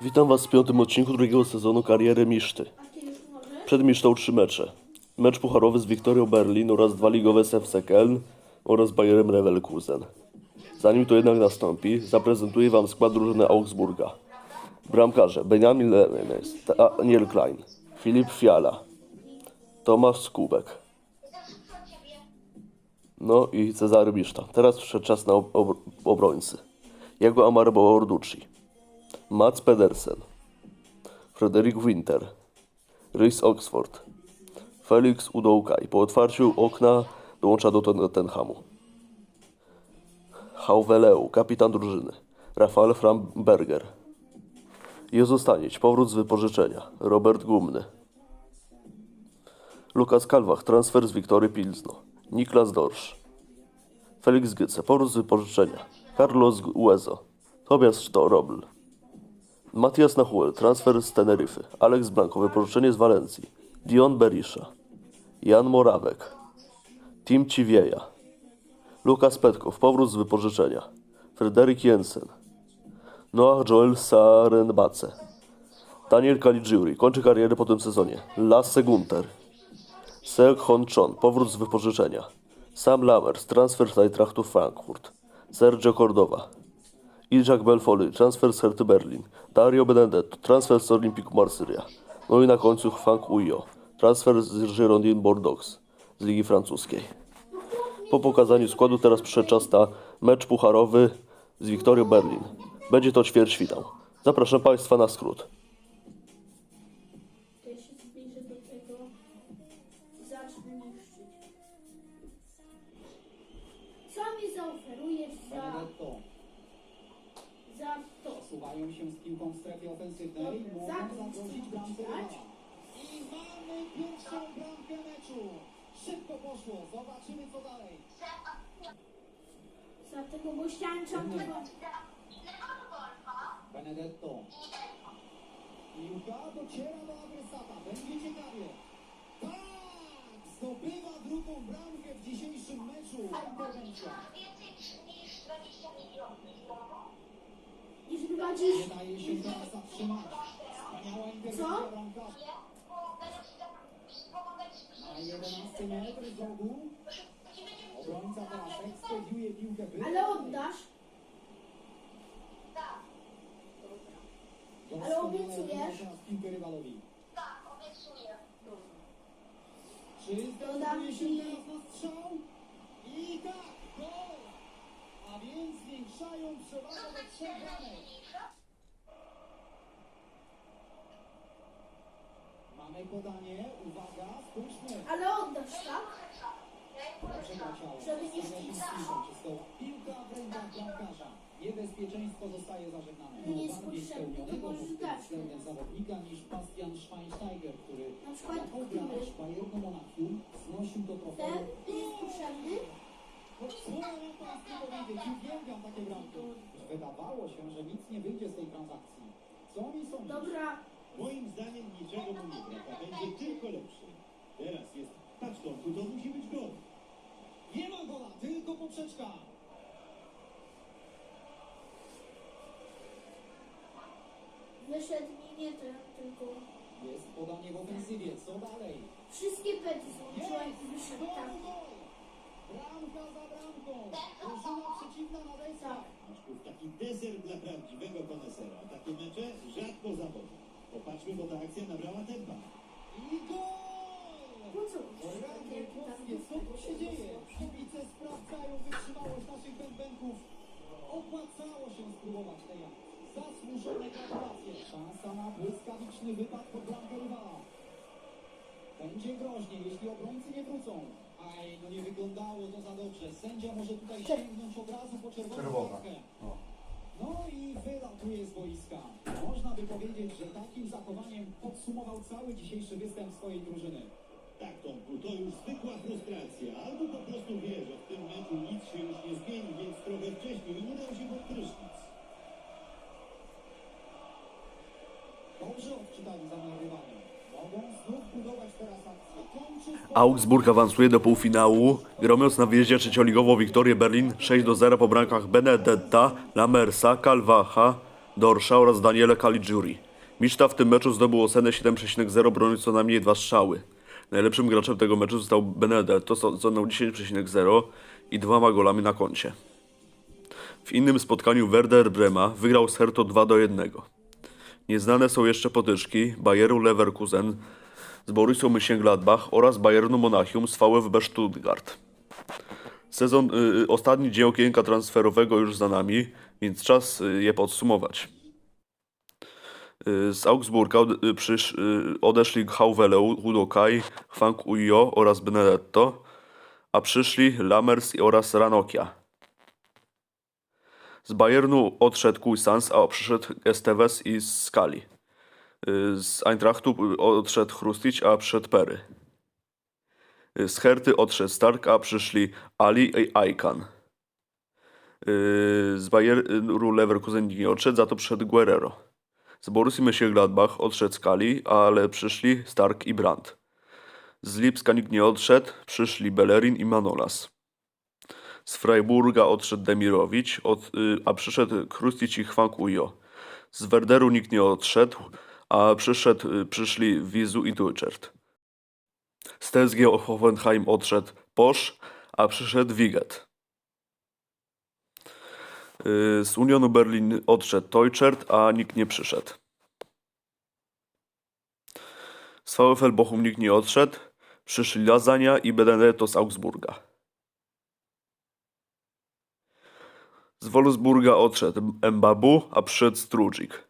Witam Was w piątym odcinku drugiego sezonu kariery Miszty. Przed Misztą trzy mecze. Mecz pucharowy z Wiktorią Berlin oraz dwa ligowe z FC Köln oraz Bayerem Leverkusen. Zanim to jednak nastąpi, zaprezentuję Wam skład drużyny Augsburga. Bramkarze Benjamin Lemenes, Daniel Klein, Filip Fiala, Tomasz Skubek. No i Cezary Miszta. Teraz przyszedł czas na ob- obrońcy. Jego Amar Borducci. Mats Pedersen, Frederick Winter, Rhys Oxford, Felix Udołkaj. Po otwarciu okna dołącza do Tottenhamu. Hauveleu, kapitan drużyny. Rafael Framberger. Jezus Stanieć, powrót z wypożyczenia. Robert Gumny. Lukas Kalwach, transfer z Wiktory Pilzno. Niklas Dorsz. Felix Gyce, powrót z wypożyczenia. Carlos Uezo. Tobias Sztorobl. Matias Nahuel, transfer z Teneryfy. Alex Blanco, wypożyczenie z Walencji. Dion Berisha. Jan Morawek. Tim Ciwieja. Lukas Petkow, powrót z wypożyczenia. Fryderyk Jensen. Noah Joel Sarenbace. Daniel Caligiuri, kończy karierę po tym sezonie. Lasse Gunter. Seok Hon Chon, powrót z wypożyczenia. Sam Lammers, transfer z Eintrachtu Frankfurt. Sergio Cordova. Iljak Belfoli, transfer z Herty Berlin. Dario Benedetto, transfer z Olympique Marsylia. No i na końcu Frank Ujo, transfer z Girondin Bordeaux z Ligi Francuskiej. Po pokazaniu składu teraz przyszedł na mecz pucharowy z Wiktorią Berlin. Będzie to ćwierćfinał. Zapraszam Państwa na skrót. Przesuwają się z piłką w strefie ofensywnej. Za Mogą to zagrozić rywala. I mamy pierwszą bramkę meczu. Szybko poszło. Zobaczymy co dalej. Za tego bościańczego. Benedetto. Piłka dociera do adresata. Będzie ciekawie. Tak! Zdobywa drugą bramkę w dzisiejszym meczu. Interwencja. Niż Nie wychodzisz. Daje się zatrzymać. Wspaniała interwencja Co? bramkarza. Na 11 metr z rogu. Obrońca teraz ekspediuje piłkę wyżej. Ale oddasz. Doskonale ale obiecujesz? piłkę rywalowi. Czy Dodam zdecyduje się na strzał? I tak, gol! A więc zwiększają przewagę do trzech bramek. Mamy podanie, uwaga, spójrzmy. Ale oddasz, tak? Żeby nie Piłka w rękach bramkarza. Niebezpieczeństwo zostaje zażegnane. Nie jest Bardziej potrzebny, to spełnionego możesz dać. względem zawodnika niż Bastian Schweinsteiger, który Na przykład jako który? gracz Bayernu Monachium znosił Ten trofeum. jest potrzebny. Uwielbiam takie bramki. Wydawało się, że nic nie wyjdzie z tej transakcji. Co mi sądzisz? Dobra. Moim zdaniem niczego mu nie brak, a będzie tylko lepszy. Teraz jest, patrz Tomku, to musi być gol. Nie ma gola, tylko poprzeczka. Wyszedł mi nie ten, tylko Jest podanie w ofensywie. Co dalej? wszystkie pety złączyłem i wyszedł tak. Gol. Bramka za bramką. Drużyna przeciwna nadejścia. Maczków, taki deser dla prawdziwego konesera. Takie mecze rzadko zawodzą. Popatrzmy, bo ta akcja nabrała tempa. I gol! Po co? O rany boskie, co tu się dzieje? Kibice sprawdzają wytrzymałość naszych bębenków. Opłacało się spróbować tej akcji. Zasłużone gratulacje. Szansa na błyskawiczny wypad pod bramkę rywala. Będzie groźnie, jeśli obrońcy nie wrócą. Aj, no nie wyglądało to za dobrze. Sędzia może tutaj sięgnąć od razu po czerwoną Czerwona. kartkę. No i wylatuje z boiska. Można by powiedzieć, że takim zachowaniem podsumował cały dzisiejszy występ swojej drużyny. Tak, Tomku, to już zwykła frustracja. Albo po prostu wie, że w tym meczu nic się już nie zmieni, więc trochę wcześniej udał się pod prysznic. Dobrze odczytali zamiar rywali. Mogą znów budować teraz akcję. Augsburg awansuje do półfinału, gromiąc na wyjeździe trzecioligową Wiktorię Berlin 6 do 0 po bramkach Benedetta, Lamersa, Kalwacha, Dorsza oraz Daniele Caligiuri. Miszta w tym meczu zdobył ocenę 7,0, broniąc co najmniej dwa strzały. Najlepszym graczem tego meczu został Benedetto z oceną 10,0 i dwoma golami na koncie. W innym spotkaniu Werder Brema wygrał z Hertą 2 do 1. Nieznane są jeszcze potyczki Bayeru Leverkusen z Borussią Mönchengladbach oraz Bayernu Monachium z VfB Stuttgart. Sezon, y, ostatni dzień okienka transferowego już za nami, więc czas y, je podsumować. Y, Z Augsburga y, przysz, y, odeszli Hauwele, Hudokai, Hwang Ujo oraz Benedetto, a przyszli Lammers oraz Ranokia. Z Bayernu odszedł Kuisans, a przyszedł Esteves i Skali. Y, Z Eintrachtu y, odszedł Hrustic, a przyszedł Pery. Y, Z Herty odszedł Stark, a przyszli Ali i Aikan. Z Bayeru Leverkusen nie odszedł, za to przyszedł Guerrero. Z Borussii Mönchengladbach odszedł Skali, ale przyszli Stark i Brandt. Z Lipska nikt nie odszedł, przyszli Bellerin i Manolas. Z Freiburga odszedł Demirowicz, od, a przyszedł Krustic i Hwang Ujo. Z Werderu nikt nie odszedł, a przyszedł, y, przyszli Wizu i Duchert. Z TSG Hoffenheim odszedł Posz, a przyszedł Wiget. Y, Z Unionu Berlin odszedł Teuchert, a nikt nie przyszedł. Z VfL Bochum nikt nie odszedł, przyszli Lasagna i Benedetto z Augsburga. Z Wolfsburga odszedł Mbabu, a przyszedł Strudzik.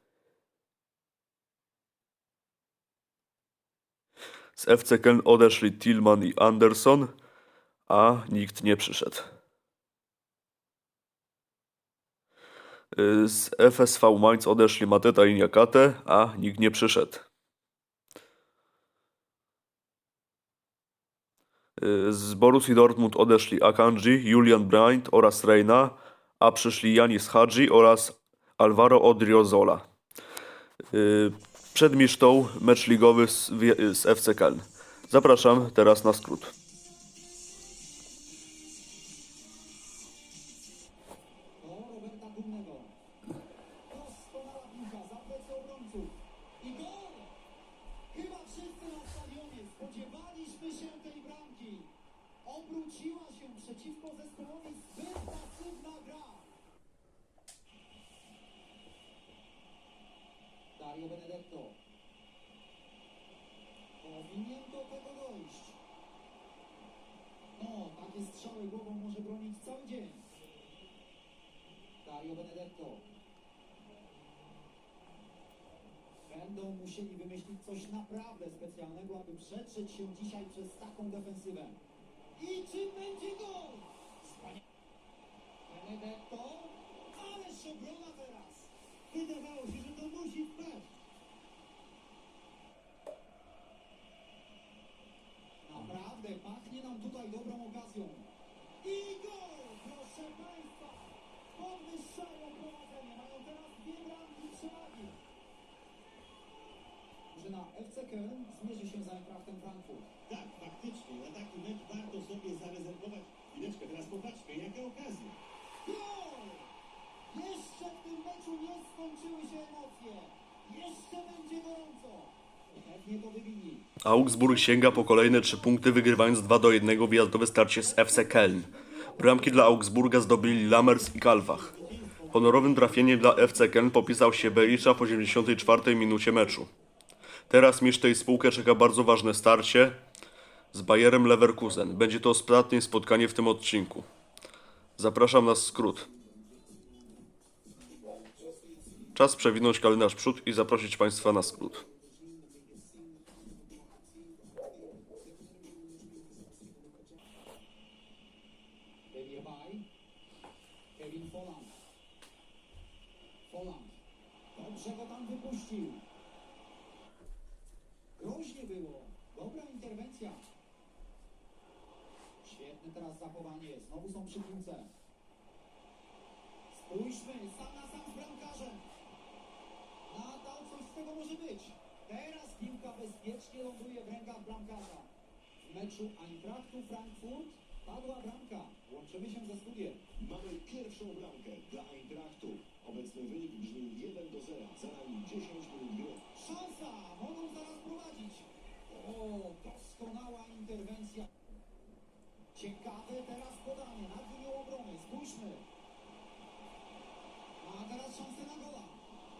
Z FC Köln odeszli Tillman i Anderson, a nikt nie przyszedł. Y, Z FSV Mainz odeszli Mateta i Niakate, a nikt nie przyszedł. Y, Z Borussii Dortmund odeszli Akanji, Julian Brandt oraz Reina, a przyszli Janis Hadji oraz Alvaro Odriozola. Przed Misztą mecz ligowy z, z FC Köln. Zapraszam teraz na skrót. Benedetto. Będą musieli wymyślić coś naprawdę specjalnego, aby przetrzeć się dzisiaj przez taką defensywę. I czy będzie gol? Wspania- Benedetto. Ależ obrona teraz. Wydawało się, że to musi wpaść. Naprawdę pachnie nam tutaj dobrą okazją. I gol! Proszę Państwa! Podwyższają prowadzenie. Mają teraz dwie bramki przewagi. Drużyna FC Köln zmierzy się z Eintrachtem Frankfurt. Tak, faktycznie, na taki mecz warto sobie zarezerwować. Chwileczkę, teraz popatrzmy, jakie okazje. Gol! Jeszcze w tym meczu nie skończyły się emocje. Jeszcze będzie gorąco. Pewnie to wybili. Augsburg sięga po kolejne trzy punkty, wygrywając 2 do 1 wyjazdowe starcie z FC Köln. Bramki dla Augsburga zdobyli Lammers i Kalfach. Honorowym trafieniem dla FC Köln popisał się Berisza w 84 minucie meczu. Teraz Misztę i spółkę czeka bardzo ważne starcie z Bayerem Leverkusen. Będzie to ostatnie spotkanie w tym odcinku. Zapraszam na skrót. Czas przewinąć kalendarz przód i zaprosić Państwa na skrót. Groźnie było. Dobra interwencja. Świetne teraz zachowanie. Znowu są przy piłce. Spójrzmy, sam na sam z bramkarzem. Nadal coś z tego może być. Teraz piłka bezpiecznie ląduje w rękach bramkarza. W meczu Eintrachtu Frankfurt padła bramka. Łączymy się ze studiem. Mamy pierwszą bramkę dla Eintrachtu. Obecny wynik brzmi 1 do 0. Za nami 10 minut gry. Szansa! Mogą zaraz prowadzić. O, doskonała interwencja. Ciekawe teraz podanie na linią obrony. Spójrzmy. A teraz szansę na gola.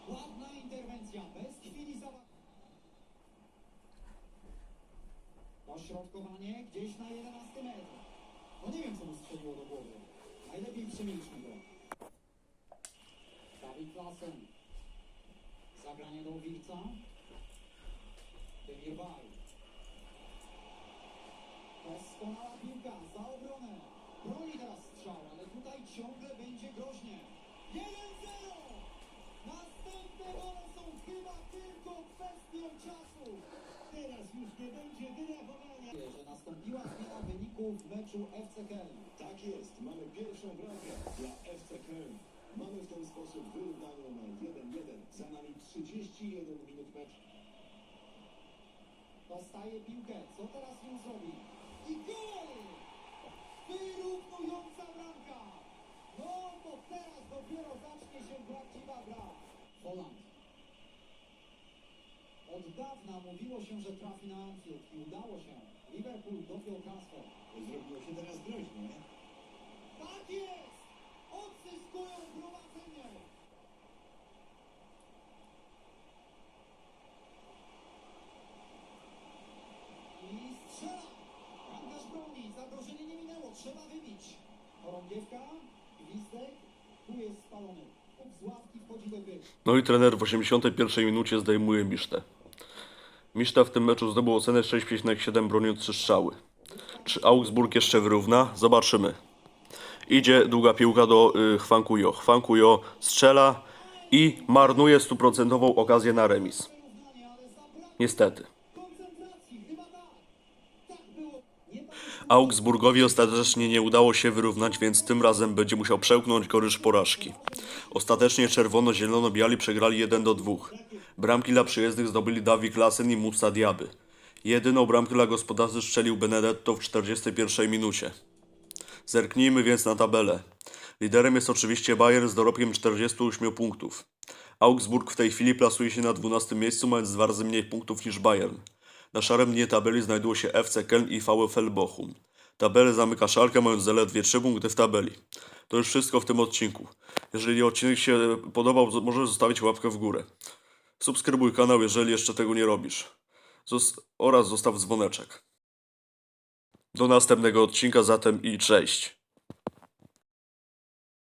Ładna interwencja, bez chwili zawa... Dośrodkowanie gdzieś na 11 metr. No nie wiem, co mu strzeliło do głowy. Najlepiej przemilczmy Zagranie do Wilca. Demirbay. Doskonała piłka za obronę. Broni teraz strzał, ale tutaj ciągle będzie groźnie. 1-0! Następne gole są chyba tylko kwestią czasu. Teraz już nie będzie wyrachowania. Że nastąpiła zmiana wyniku w meczu FC Keln. Tak jest, mamy pierwszą bramkę dla FC Köln. Mamy w ten sposób wyrównanie na 1-1. Za nami 31 minut meczu. Dostaje piłkę. Co teraz ją zrobi? I gol! Wyrównująca bramka! No to teraz dopiero zacznie się prawdziwa gra. Poland. Od dawna mówiło się, że trafi na Anfield i udało się. Liverpool dopiął transfer. Zrobiło się teraz groźnie. Tak jest! Odzyskują prowadzenie! I strzela! Bramkarz broni, zagrożenie nie minęło, trzeba wybić. Chorągiewka, gwizdek, tu jest spalony. Z ławki wchodzi do gry. No i trener w 81 minucie zdejmuje Misztę. Miszta w tym meczu zdobył ocenę 6,7 broniąc 3 strzały. Czy Augsburg jeszcze wyrówna? Zobaczymy. Idzie długa piłka do y, Hwankujo. Hwankujo strzela i marnuje stuprocentową okazję na remis. Niestety. Augsburgowi ostatecznie nie udało się wyrównać, więc tym razem będzie musiał przełknąć goryż porażki. Ostatecznie czerwono-zielono-biali przegrali 1 do 2. Bramki dla przyjezdnych zdobyli Dawi Klasen i Musa Diaby. Jedyną bramkę dla gospodarzy strzelił Benedetto w 41 minucie. Zerknijmy więc na tabelę. Liderem jest oczywiście Bayern z dorobkiem 48 punktów. Augsburg w tej chwili plasuje się na 12 miejscu, mając dwa razy mniej punktów niż Bayern. Na szarym dnie tabeli znajdują się FC Köln i VfL Bochum. Tabelę zamyka Szalkę, mając zaledwie 3 punkty w tabeli. To już wszystko w tym odcinku. Jeżeli odcinek się podobał, możesz zostawić łapkę w górę. Subskrybuj kanał, jeżeli jeszcze tego nie robisz. Zos- oraz zostaw dzwoneczek. Do następnego odcinka zatem i cześć.